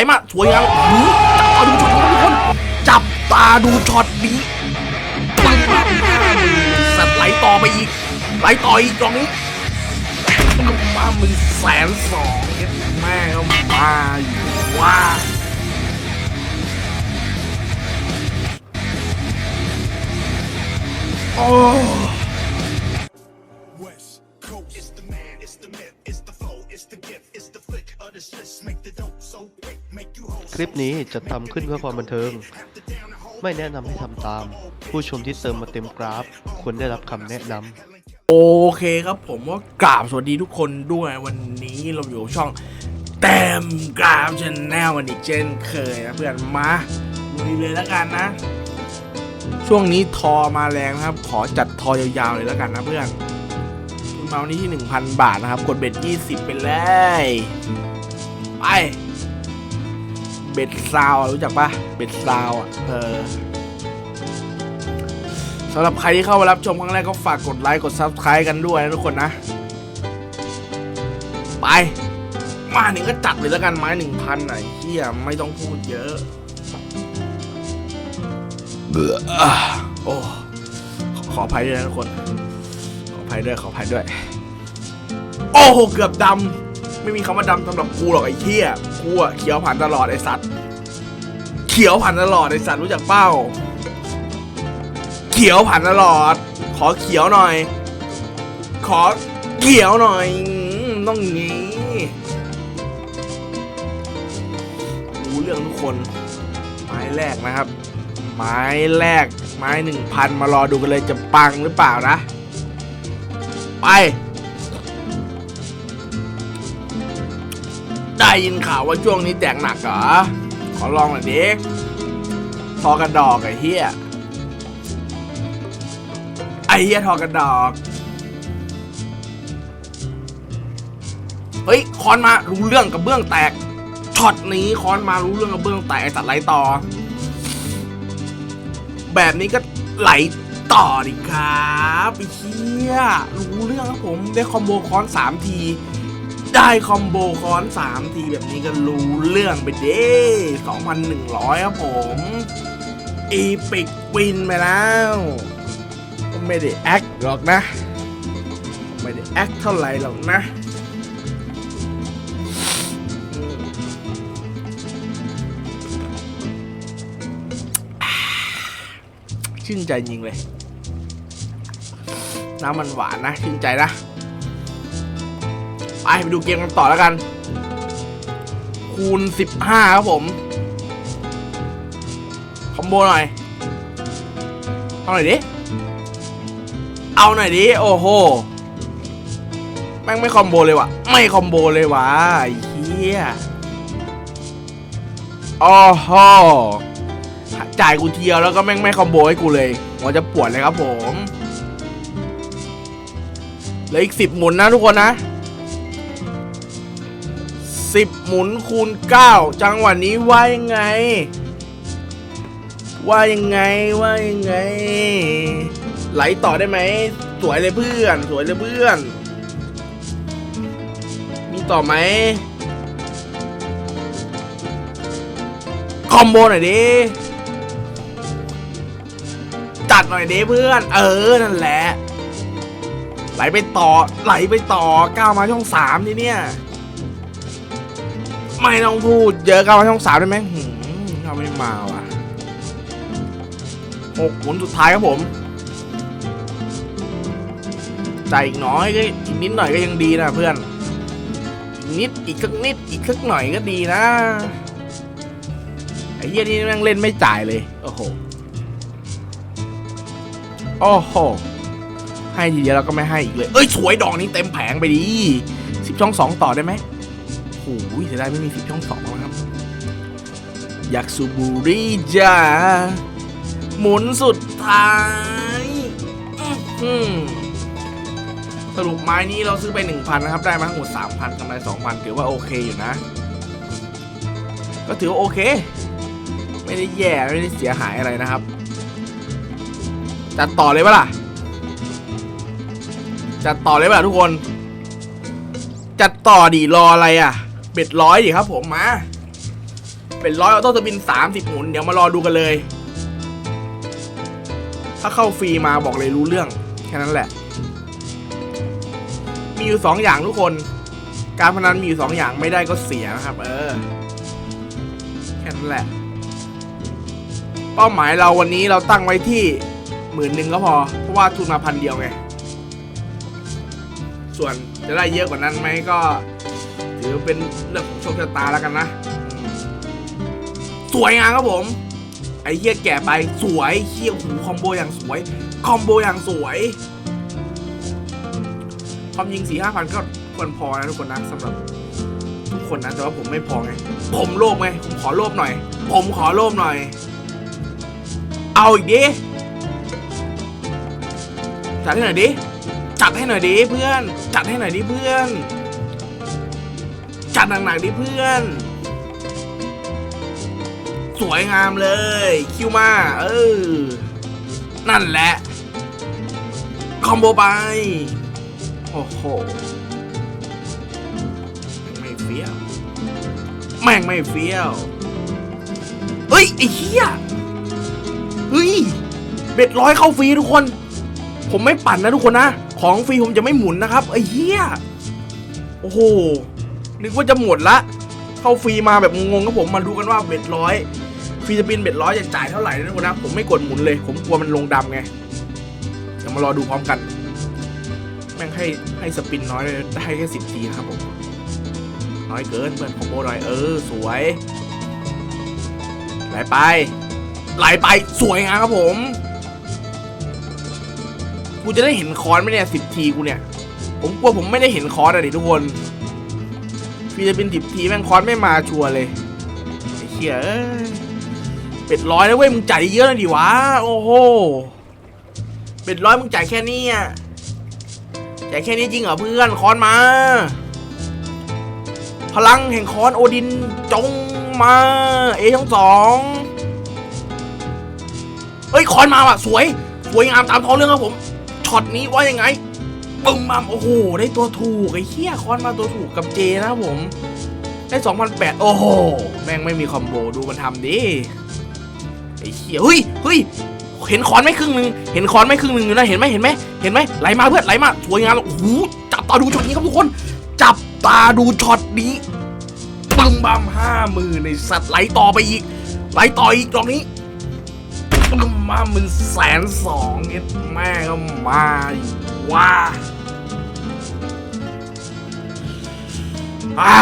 อ้มาสวยงามจับตาดูช็อตนี้ทุกคน จับตาดูช็อตนี้ปังปังสัตว์ไหลต่อไปอีก ไหลต่ออีกตรงนี้ป้ามึงแสนสองเนี่ยแม่ก็มาอยู่ว่าโอ้ ลิปนี้จะทำขึ้นเพื่อความบันเทิง ไม่แนะนำให้ทำตาม ผู้ชมที่เติมมาเต็มกราฟควรได้รับคำแนะนำโอเคครับผมว่ากราบสวัสดีทุกคนด้วยวันนี้เราอยู่ช่องแต้มกราฟชแนลกันอีกเช่นเคยนะเพื่อนมาลุยเลยแล้วกันนะ ช่วงนี้ทอมาแรงนะครับ ขอจัดทอยาวๆเลยแล้วกันนะเพื่อนทุนมาวันนี้ที่ 1,000 บาทนะครับ กดเบ็ด20 ไปเลย ไป เบ็ดซาวอะรู้จักปะเบ็ดซาวอะเออสำหรับใครที่เข้ามารับชมครั้งแรกก็ฝากกดไลค์กด Subscribe กันด้วยนะทุกคนนะ ไป มาหนึ่งก็จัดเลยแล้วกันไม้หนึ่งพันหน่อยเฮียไม่ต้องพูดเยอะเบื่อโอ้ขอขออภัยด้วยนะทุกคน ขออภัยด้วยขออภัยด้วย โอ้โหเกือบดำ ไม่มีคำว่าดำสำหรับกูหรอกไอ้เฮียกูอะเขียวผ่านตลอดไอ้สัตว์เขียวผ่านตลอดไอ้สัตว์รู้จักเป้า เขียวผ่านตลอด ขอเขียวหน่อย ขอเขียวหน่อยต้องงี้รู้เรื่องทุกคน ไม้แรกนะครับ ไม้แรก ไม้หนึ่งพันมารอดูกันเลยจะปังหรือเปล่านะ ไป ได้ยินข่าวว่าช่วงนี้แจกหนักเหรอ ขอลองหน่อยดิทอกระดอกไอ้เหี้ยไอ้เหี้ยทอกระดอก เฮ้ยคอนมารู้เรื่องกับเบื้องแตก ช็อตนี้คอนมารู้เรื่องกับเบื้องแตกไอ้สัตว์ไหลต่อ แบบนี้ก็ไหลต่อดิครับไอ้เหี้ยรู้เรื่องครับผมได้คอมโบคอนสามที ได้คอมโบคอนสามทีแบบนี้ก็รู้เรื่องไปเด้2,100 ครับผม อีปิกวินไปแล้วก็ไม่ได้แอคหรอกนะ ไม่ได้แอคเท่าไหร่หรอกนะชื่นใจจริงเลย น้ำมันหวานนะ ชื่นใจนะ ไปดูเกมกันต่อแล้วกัน คูณ 15 ครับผม คอมโบหน่อย เอาหน่อยดิ เอาหน่อยดิ โอ้โห แม่งไม่คอมโบเลยวะไม่คอมโบเลยวะไอ้เหี้ยโอ้โหจ่ายกูเทียวแล้วก็แม่งไม่คอมโบให้กูเลยหัวจะปวดเลยครับผมเหลืออีกสิบหมุนนะทุกคนนะ สิบหมุนคูณเก้าจังหวะนี้ว่ายังไง ว่ายังไงว่ายังไง ไหลต่อได้ไหม สวยเลยเพื่อน สวยเลยเพื่อน มีต่อไหม คอมโบหน่อยดิจัดหน่อยดิเพื่อน เออ นั่นแหละ ไหลไปต่อ ไหลไปต่อก้าวมาช่องสามนี่เนี่ย ไม่ต้องพูดเยอะก้าวมาช่องสามได้ไหมหืมเขาไม่มาว่ะหกหมุนสุดท้ายครับผมจ่ายอีกน้อยก็อีกนิดหน่อยก็ยังดีนะเพื่อนนิดอีกสักนิดอีกสักหน่อยก็ดีนะไอ้เหี้ยนี่แม่งเล่นไม่จ่ายเลยโอ้โหโอ้โหให้ทีเดียวแล้วก็ไม่ให้อีกเลย เอ้ยสวยดอกนี้เต็มแผงไปดีสิบช่องสองต่อได้ไหม เสียดายไม่มีสิบช่องสองแล้วครับ อยากสูบบุหรีจ้าหมุนสุดท้ายสรุปไม้นี้เราซื้อไป 1,000 นะครับ ได้มาทั้งหมด 3,000กำไร 2,000 ถือว่าโอเคอยู่นะ ก็ถือว่าโอเค ไม่ได้แย่ ไม่ได้เสียหายอะไรนะครับ จัดต่อเลยปะล่ะ จัดต่อเลยปะล่ะทุกคน จัดต่อดิรออะไรอะ เบ็ดร้อยดิครับผมมาเป็นร้อยออโต้สปินสามสิบหมุน เดี๋ยวมารอดูกันเลย ถ้าเข้าฟรีมาบอกเลยรู้เรื่อง แค่นั้นแหละ มีอยู่สองอย่างทุกคน การพนันมีอยู่สองอย่างไม่ได้ก็เสียนะครับ เออ แค่นั้นแหละ เป้าหมายเราวันนี้เราตั้งไว้ที่หมื่นหนึ่งก็พอ เพราะว่าทุนมาพันเดียวไง ส่วนจะได้เยอะกว่านั้นไหมก็ ถือเป็นเรื่องของโชคชะตาแล้วกันนะ สวยงามครับผม ไอ้เหี้ยแก่ไปสวยเหี้ยหูคอมโบอย่างสวย คอมโบอย่างสวยความยิงสี่ห้าพันก็ควรพอนะทุกคนนะสำหรับทุกคนนะ แต่ว่าผมไม่พอไง ผมโลภไง ผมขอโลภหน่อย ผมขอโลภหน่อย เอาอีกดิจัดให้หน่อยดิ จัดให้หน่อยดิเพื่อน จัดให้หน่อยดิเพื่อน จัดหนักๆดิเพื่อน สวยงามเลย คิวมา เออ นั่นแหละ คอมโบไป โอ้โหแมงไม่เฟี้ยว แม่งไม่เฟี้ยว เฮ้ย ไอ้เหี้ย เฮ้ย เบ็ดร้อยเข้าฟรีทุกคน ผมไม่ปั่นนะทุกคนนะ ของฟรีผมจะไม่หมุนนะครับ ไอ้เหี้ย โอ้โห นึกว่าจะหมดละ เข้าฟรีมาแบบงงๆครับผมมาดูกันว่าเบ็ดร้อยฟรีสปินเบ็ดร้อยจะจ่ายเท่าไหร่นะทุกคนนะผมไม่กดหมุนเลย ผมกลัวมันลงดำไงเดี๋ยวมารอดูพร้อมกัน แม่งให้ให้สปินน้อยเลยได้แค่สิบทีนะครับผม น้อยเกินเพื่อนคอมโบหน่อยเออ สวยไหลไปไหลไปสวยงามครับผมกูจะได้เห็นคอนไหมเนี่ยสิบทีกูเนี่ย ผมกลัวผมไม่ได้เห็นคอนอะดิทุกคนีจะเป็นสิบทีแม่งคอนไม่มาชัวร์เลยไอ้เหี้ยเป็ดร้อยแล้วเว้ยมึงจ่ายเยอะหน่อยดิวะโอ้โหเป็ดร้อยมึงจ่ายแค่นี้อะจ่ายแค่นี้จริงเหรอเพื่อนคอนมา พลังแห่งคอนโอดินจงมาเอทั้งสองเฮ้ยคอนมาว่ะสวยสวยงามตามท้องเรื่องครับผมช็อตนี้ว่ายังไง ปึ้มมัมโอ้โห ได้ตัวถูกไอ้เหี้ยคอนมาตัวถูกกับเจนะผม ได้2,008โอ้โห แม่งไม่มีคอมโบดูมันทำดิไอ้เหี้ยเฮ้ยเฮ้ยเห็นคอนไม่ครึ่งหนึ่งเห็นคอนไม่ครึ่งหนึ่งอยู่นะเห็นไหมเห็นไหมเห็นไหมไหลมาเพื่อนไหลมาสวยงามโอ้โหจับตาดูช็อตนี้ครับทุกคน จับตาดูช็อตนี้ปึ้มบัมห้ามือในสัตว์ไหลต่อไปอีก ไหลต่ออีกตรงนี้ปึ้มบัมมันแสนสองเอ็ดแม่ก็มาอีก ว่าอา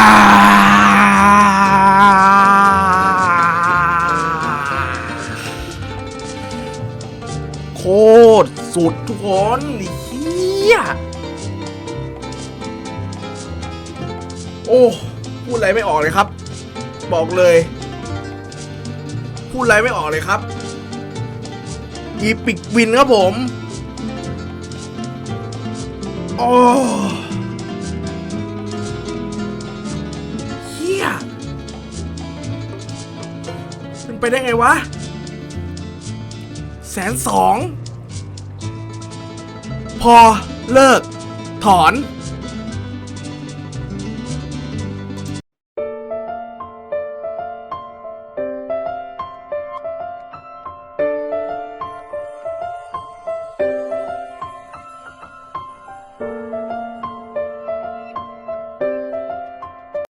โคตรสุดทุกคนเฮียโอ้พูดอะไรไม่ออกเลยครับ บอกเลย พูดอะไรไม่ออกเลยครับอีปิกวินครับผม โอ้เฮียเป็นไปได้ไงวะ แสนสอง พอเลิก ถอน